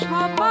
সব